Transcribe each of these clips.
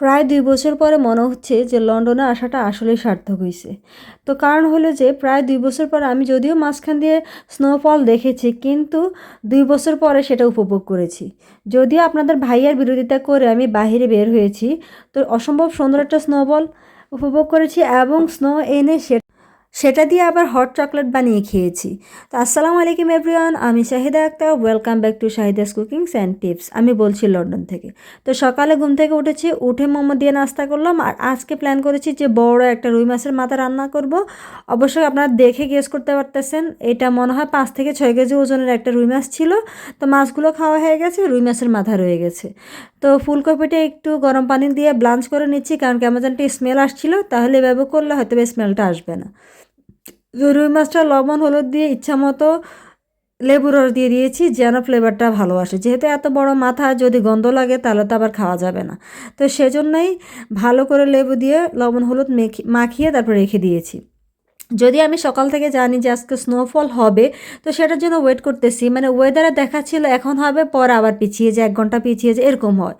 প্রায় দুই বছর পরে মনে হচ্ছে যে লন্ডনে আসাটা আসলেই সার্থক হয়েছে তো কারণ হলো যে প্রায় দুই বছর পর আমি যদিও মাঝখান দিয়ে স্নোফল দেখেছি, কিন্তু দুই বছর পরে সেটা উপভোগ করেছি। যদিও আপনাদের ভাইয়ার বিরোধিতা করে আমি বাহিরে বের হয়েছি, তো অসম্ভব সুন্দর একটা স্নোবল উপভোগ করেছি এবং স্নো এনে সে সেটা দিয়ে আবার হট চকলেট বানিয়ে খেয়েছি। তো আসসালামু আলাইকুম এভরিওয়ান আমি Shahida Akhtar welcome back to Shahida's cookings and tips আমি বলছি লন্ডন থেকে। তো সকালে ঘুম থেকে উঠেছি, উঠে মোমো দিয়ে নাস্তা করলাম আর আজকে প্ল্যান করেছি যে বড় একটা রুই মাছের মাথা রান্না করব। অবশ্যই আপনারা দেখে গেস করতে পারতেছেন, এটা মনে হয় পাঁচ থেকে ছয় কেজি ওজনের একটা রুই মাছ ছিল। তো মাছগুলো খাওয়া হয়ে গেছে, রুই মাছের মাথা রয়ে গেছে। তো ফুলকপিটা একটু গরম পানি দিয়ে ব্লাঞ্চ করে নিচ্ছি, কারণ কেমন যেন স্মেল আসছিল, তাহলে এভাবে করলে হয়তো স্মেলটা আসবে না। রুই মাছটা লবণ, হলুদ দিয়ে ইচ্ছা মতো লেবুর রস দিয়ে দিয়েছি যেন ফ্লেভারটা ভালো আসে। যেহেতু এত বড় মাথা, যদি গন্ধ লাগে তাহলে তো আবার খাওয়া যাবে না। তো সেজন্যই ভালো করে লেবু দিয়ে লবণ, হলুদ মেখে, মাখিয়ে তারপর রেখে দিয়েছি। যদি আমি সকাল থেকে জানি যে আজকে স্নোফল হবে, তো সেটার জন্য ওয়েট করতেছি। মানে ওয়েদারে দেখাচ্ছিল, এখন হবে, পর আবার পিছিয়ে যায়, এক ঘণ্টা পিছিয়ে যায়, এরকম হয়।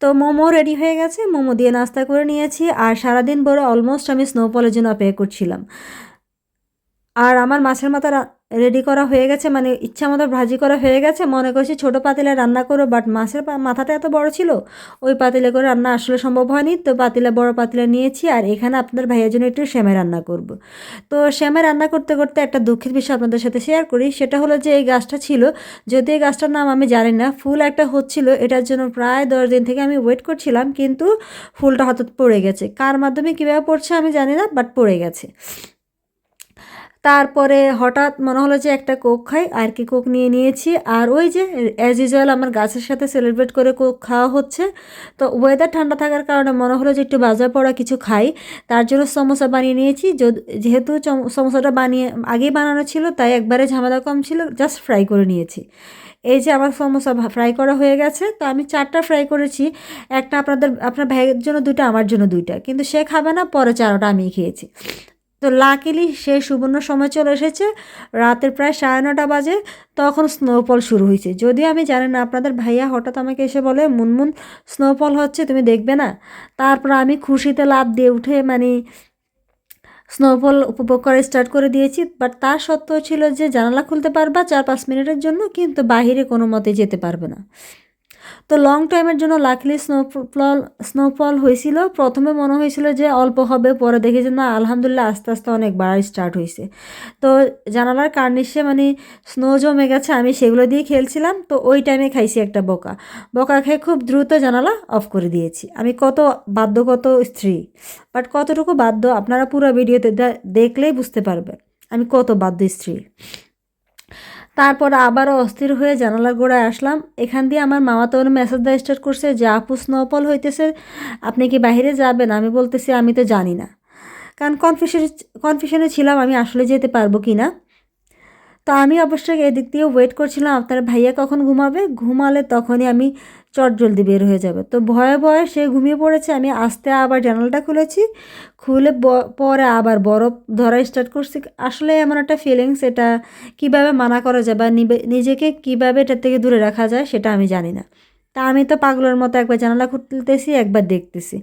তো মোমো রেডি হয়ে গেছে, মোমো দিয়ে নাস্তা করে নিয়েছি। আর সারাদিন বড় অলমোস্ট আমি স্নোফলের জন্য অপেক্ষা করছিলাম। আর আমার মাছের মাথা রেডি করা হয়ে গেছে মানে ইচ্ছা মতো ভাজি করা হয়ে গেছে। মনে করছি ছোটো পাতিলে রান্না করো বাট মাছের মাথাটা এত বড় ছিল, ওই পাতিলে করে রান্না আসলে সম্ভব হয়নি। তো পাতিলে, বড় পাতিলে নিয়েছি, আর এখানে আপনাদের ভাইয়ের জন্য একটু শ্যামে রান্না করব। তো শ্যামে রান্না করতে করতে একটা দুঃখের বিষয় আপনাদের সাথে শেয়ার করি। সেটা হলো যে এই গাছটা ছিল যদি এই গাছটার নাম আমি জানি না, ফুল একটা হচ্ছিল, এটার জন্য প্রায় দশ দিন থেকে আমি ওয়েট করছিলাম, কিন্তু ফুলটা হঠাৎ পড়ে গেছে। কার মাধ্যমে কীভাবে পড়ছে আমি জানি না বাট পড়ে গেছে। তারপরে হঠাৎ মনে হলো যে একটা কোক খাই, আর কি কোক নিয়ে নিয়েছি। আর ওই যে অ্যাজ ইউজুয়াল আমার গাছের সাথে সেলিব্রেট করে কোক খাওয়া হচ্ছে। তো ওয়েদার ঠান্ডা থাকার কারণে মনে হলো যে একটু বাজার পড়া কিছু খাই। তার জন্য সমোসা বানিয়ে নিয়েছি। যেহেতু সমোসাটা বানিয়ে আগেই বানানো ছিল, তাই একবারে ঝামেলা কম ছিল জাস্ট ফ্রাই করে নিয়েছি। এই যে আমার সমোসা ফ্রাই করা হয়ে গেছে। তো আমি চারটা ফ্রাই করেছি। একটা আপনাদের, আপনার ভাইয়ের জন্য দুইটা, আমার জন্য দুইটা। কিন্তু সে খাবে না, পরে চারোটা আমি খেয়েছি। তো লাকিলি সেই সুবর্ণ সময় চলে এসেছে, রাতের প্রায় সাড়ে নটা বাজে, তখন স্নোফল শুরু হয়েছে। যদিও আমি জানি না, আপনাদের ভাইয়া হঠাৎ আমাকে এসে বলে, মুনমুন স্নোফল হচ্ছে, তুমি দেখবে না? তারপর আমি খুশিতে লাভ দিয়ে উঠে মানে স্নোফল উপভোগ করে স্টার্ট করে দিয়েছি। বাট তার সত্ত্বেও ছিল যে, জানালা খুলতে পারবা চার পাঁচ মিনিটের জন্য, কিন্তু বাহিরে কোনো মতে যেতে পারবে না। তো লং টাইমের জন্য লাকলি স্নোফল স্নোফল হয়েছিল। প্রথমে মনে হয়েছিল যে অল্প হবে, পরে দেখি যে না, আলহামদুলিল্লাহ আস্তে আস্তে অনেক বাড়াই স্টার্ট হয়েছে। তো জানালার কার্নিশে মানে স্নো জমে গেছে, আমি সেগুলো দিয়ে খেলছিলাম। তো ওই টাইমে খাইছি একটা বোকা। বোকা খেয়ে খুব দ্রুত জানালা অফ করে দিয়েছি। আমি কত বাধ্য কত স্ত্রী বাট কতটুকু বাধ্য আপনারা পুরো ভিডিওতে দেখলেই বুঝতে পারবেন। আমি কত বাধ্য স্ত্রী। তারপর আবারও অস্থির হয়ে জানালার গোড়ায় আসলাম। এখান দিয়ে আমার মামা তো মেসেজ দেওয়া স্টার্ট করছে যে, আপু স্নোফল হইতেছে, আপনি কি বাহিরে যাবেন? আমি বলতেছি, আমি তো জানি না। কারণ কনফিউশনে কনফিউশনে ছিলাম, আমি আসলে যেতে পারব কি না। তো আমি অবশ্যই এদিক দিয়ে ওয়েট করছিলাম, আপনার ভাইয়া কখন ঘুমাবে? ঘুমালে তখনই আমি চট জলদি বের হয়ে যাবে। তো ভয়ে ভয়ে সে ঘুমিয়ে পড়েছে, আমি আস্তে আবার জানালাটা খুলেছি। খুলে পরে আবার বরফ ধরা স্টার্ট করছি। আসলে এমন একটা ফিলিংস এটা কীভাবে মানা করা যায় বা নিজেকে কীভাবে এটার থেকে দূরে রাখা যায় সেটা আমি জানি না। তা আমি তো পাগলের মতো একবার জানালা খুলতেছি, একবার দেখতেছি।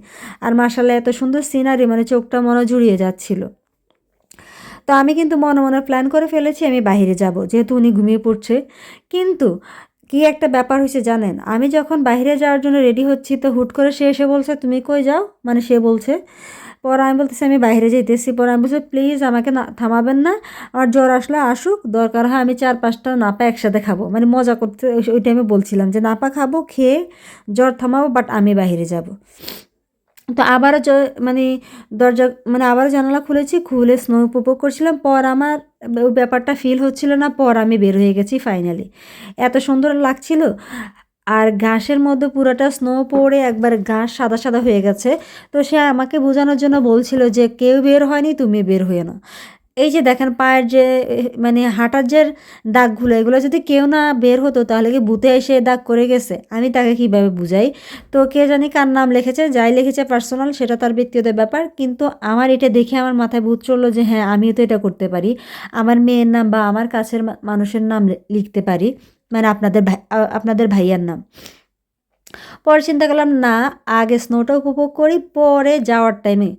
আর মার্শাল্লাহ এত সুন্দর সিনারি মানে চোখটা মনে জুড়িয়ে যাচ্ছিল। তো আমি কিন্তু মনে মনে প্ল্যান করে ফেলেছি, আমি বাহিরে যাব। যেহেতু উনি ঘুমিয়ে পড়ছে। কিন্তু কি একটা ব্যাপার হয়েছে জানেন? আমি যখন বাইরে যাওয়ার জন্য রেডি হচ্ছি, তো হুট করে সে এসে বলছে, তুমি কই যাও? মানে সে বলছে। পর আমি বলতেছি, আমি বাইরে যেতেছি পর আমি বলছি প্লিজ আমাকে না, থামাবেন না। আমার জ্বর আসলে আসুক, দরকার হয় আমি চার পাঁচটা নাপা একসাথে খাব। মানে মজা করতে, ওই টাইমে বলছিলাম যে, নাপা খাব, খেয়ে জ্বর থামাবো বাট আমি বাইরে যাব। তো আবারও মানে দরজা মানে আবারও জানালা খুলেছি, খুলে স্নো উপভোগ করছিলাম, পর আমার ব্যাপারটা ফিল হচ্ছিল না, পর আমি বের হয়ে গেছি ফাইনালি এত সুন্দর লাগছিল, আর ঘাসের মধ্যে পুরোটা স্নো পড়ে একবার ঘাস সাদা সাদা হয়ে গেছে, তো সে আমাকে বোঝানোর জন্য বলছিল যে কেউ বের হয়নি, তুমি বের হয়ে না এই যে দেখেন পায়ের যে মানে হাঁটার যে দাগগুলো, এগুলো যদি কেউ না বের হতো, তাহলে কি বুতে এসে দাগ করে গেছে? আমি তাকে কীভাবে বুঝাই? তো কে জানি কার নাম লিখেছে, যাই লিখেছে পার্সোনাল সেটা তার ব্যক্তিগত ব্যাপার। কিন্তু আমার এটা দেখে আমার মাথায় বুঝ চলল যে হ্যাঁ আমিও তো এটা করতে পারি। আমার মেয়ের নাম বা আমার কাছের মানুষের নাম লিখতে পারি। মানে আপনাদের ভাই আপনাদের ভাইয়ার নাম। পরে চিন্তা করলাম, না, আগে স্নোটা উপভোগ করি, পরে যাওয়ার টাইমে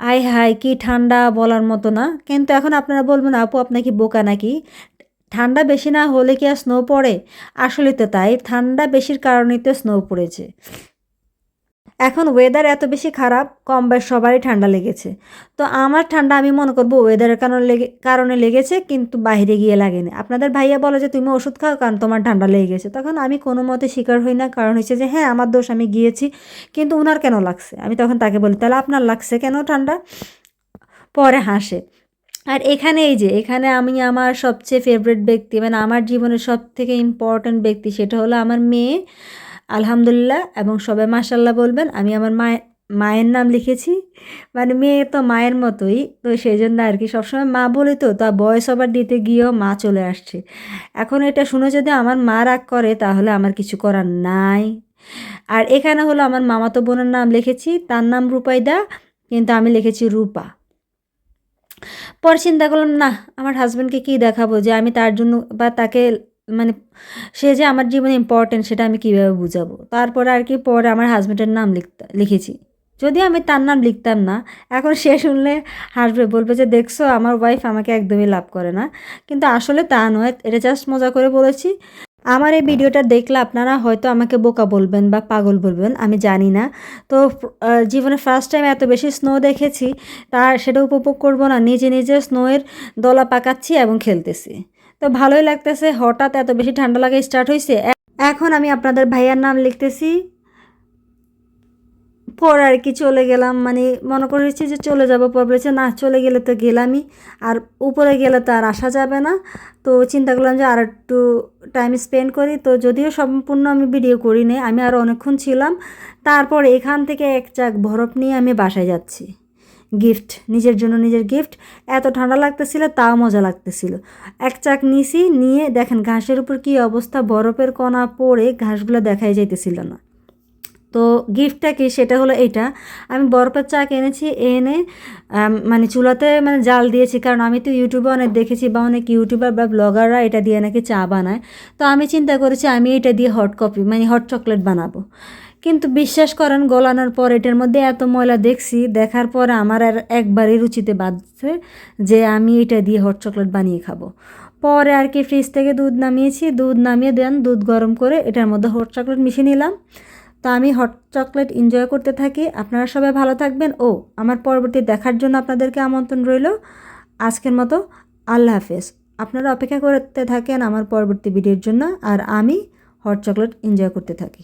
আয় হায়, কি ঠান্ডা বলার মতো না। কিন্তু এখন আপনারা বলবেন, আপু আপনাকে বোকা নাকি? ঠান্ডা বেশি না হলে কি আর স্নো পড়ে? আসলে তো তাই, ঠান্ডা বেশির কারণেই তো স্নো পড়েছে। এখন ওয়েদার এত বেশি খারাপ, কম বেশ সবারই ঠান্ডা লেগেছে। তো আমার ঠান্ডা আমি মনে করব ওয়েদারের কারণে লেগে, কারণে লেগেছে, কিন্তু বাইরে গিয়ে লাগেনি। আপনাদের ভাইয়া বলে যে, তুমি ওষুধ খাও কারণ তোমার ঠান্ডা লেগে গেছে। তখন আমি কোনো মতে স্বীকার হই না, কারণ হচ্ছে যে হ্যাঁ আমার দোষ, আমি গিয়েছি, কিন্তু ওনার কেন লাগছে? আমি তখন তাকে বলি, তাহলে আপনার লাগছে কেন ঠান্ডা? পরে হাসে। আর এখানে এই যে, এখানে আমি আমার সবচেয়ে ফেভারিট ব্যক্তি মানে আমার জীবনের সব থেকে ইম্পর্ট্যান্ট ব্যক্তি, সেটা হলো আমার মেয়ে। আলহামদুলিল্লাহ এবং সবাই মাসাল্লাহ বলবেন, আমি আমার মায়ের মায়ের নাম লিখেছি। মানে মেয়ে তো মায়ের মতোই, তো সেই জন্য আর কি সবসময় মা বলি তো, তা বয়স আবার দিতে গিয়েও মা চলে আসছে। এখন এটা শুনে যদি আমার মা রাগ করে, তাহলে আমার কিছু করার নাই। আর এখানে হলো আমার মামাতো বোনের নাম লিখেছি, তার নাম রূপাইদা, কিন্তু আমি লিখেছি রূপা। পরে চিন্তা করলাম, না, আমার হাজব্যান্ডকে কী দেখাবো যে আমি তার জন্য বা তাকে মানে সে যে আমার জীবনে ইম্পর্টেন্ট সেটা আমি কীভাবে বুঝাবো? তারপরে আর কি পরে আমার হাজব্যান্ডের নাম লিখতে, লিখেছি। যদি আমি তার নাম লিখতাম না, এখন সে শুনলে হাসবে, বলবে যে, দেখছ, আমার ওয়াইফ আমাকে একদমই লাভ করে না। কিন্তু আসলে তা নয়, এটা জাস্ট মজা করে বলেছি। আমার এই ভিডিওটা দেখলে আপনারা হয়তো আমাকে বোকা বলবেন বা পাগল বলবেন, আমি জানি না। তো জীবনে ফার্স্ট টাইম এত বেশি স্নো দেখেছি তার সেটা উপভোগ করব না, নিজে নিজে স্নোয়ের দলা পাকাচ্ছি এবং খেলতেছি। তো ভালোই লাগতেছে, হঠাৎ এত বেশি ঠান্ডা লাগা স্টার্ট হয়েছে এখন আমি আপনাদের ভাইয়ার নাম লিখতেছি। পর আর কি চলে গেলাম মানে মনে করেছি যে চলে যাব পর বলেছে না চলে গেলে তো গেলামই। আর উপরে গেলে তো আর আসা যাবে না। তো চিন্তা করলাম যে আর একটু টাইম স্পেন্ড করি। তো যদিও সম্পূর্ণ আমি ভিডিও করি নি আমি আরও অনেকক্ষণ ছিলাম। তারপর এখান থেকে এক চাক বরফ নিয়ে আমি বাসায় যাচ্ছি। গিফট নিজের জন্য নিজের গিফট এত ঠান্ডা লাগতেছিল, তাও মজা লাগতেছিল। এক চাক নিছি, নিয়ে দেখেন ঘাসের উপর কি অবস্থা, বরফের কণা পড়ে ঘাসগুলো দেখাই যাইতেছিল না। তো গিফটটা কি, সেটা হলো এটা আমি বরফের চা এনেছি, এনে মানে চুলাতে মানে জাল দিয়েছি, কারণ আমি তো ইউটিউবে অনেক দেখেছি বা অনেক ইউটিউবার বা ব্লগাররা এটা দিয়ে নাকি চা বানায়। তো আমি চিন্তা করেছি, আমি এটা দিয়ে হট কফি মানে হট চকলেট বানাবো। কিন্তু বিশ্বাস করেন, গলানোর পর এটার মধ্যে এত ময়লা দেখছি, দেখার পর আমার আর একবারই রুচিতে বাঁধছে যে আমি এটা দিয়ে হট চকলেট বানিয়ে খাব। পরে আর কি ফ্রিজ থেকে দুধ নামিয়েছি, দুধ নামিয়ে দেন, দুধ গরম করে এটার মধ্যে হট চকলেট মিশিয়ে নিলাম। তো আমি হট চকলেট এনজয় করতে থাকি। আপনারা সবাই ভালো থাকবেন। ও, আমার পরবর্তী দেখার জন্য আপনাদেরকে আমন্ত্রণ রইল। আজকের মতো আল্লাহ হাফেজ। আপনারা অপেক্ষা করতে থাকেন আমার পরবর্তী ভিডিওর জন্য, আর আমি হট চকলেট এনজয় করতে থাকি।